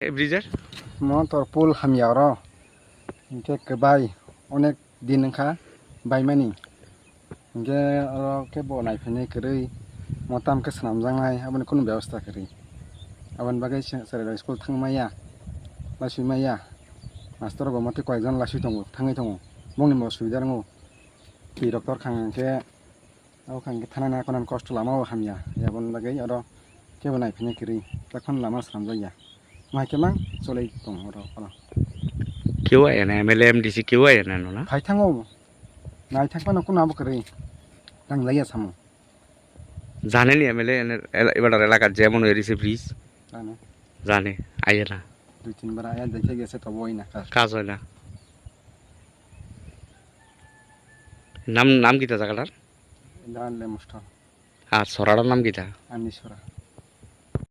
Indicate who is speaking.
Speaker 1: ব্রিজের?
Speaker 2: মতর পুল হামিয়ার ইনকে বাই অনেক দিন খা বাইমানি। ইনকে কে বনাইফেনে করি মতামকে সামজাঙাই আবার কোনো ব্যবস্থা করি। আবার বাকে সারা স্কুল থাকমাইয়া লাসুইমাইয়া মাস্টার মতে কয়েকজন লাসুই দো থাঙে। দো বংনি সুবিধা দো কি ডক্টর খাঙ্গে सुबिदा दङ बि डक्टर खांके आव खांके थानाय कोनान कष्ट लामाव हामिया याबन बागै आरो के बनाय फैनाय गोरै तखन लामा स्नामजाया माइके मा चलै दङ र' र'
Speaker 1: কেউ আয় না এম এল এম ডিসি কেউ আয় না না
Speaker 2: फाइथाङाव नायथांबानो কোনো আবকরে নাংলাইয়া সামো
Speaker 1: জানেনি এম এল এ এবার এলাকার যেমন হয়েছে ব্রিজ
Speaker 2: জানো
Speaker 1: জানে আইয়ে না
Speaker 2: দুই তিনবার আয়া দেখে গেছে তবে ওই না কাজ
Speaker 1: কাজ হয় না নাম নাম কিতা জায়গাটার
Speaker 2: জানলে মুষ্ট
Speaker 1: আর সরাটার নাম কিতা
Speaker 2: আনি সরা।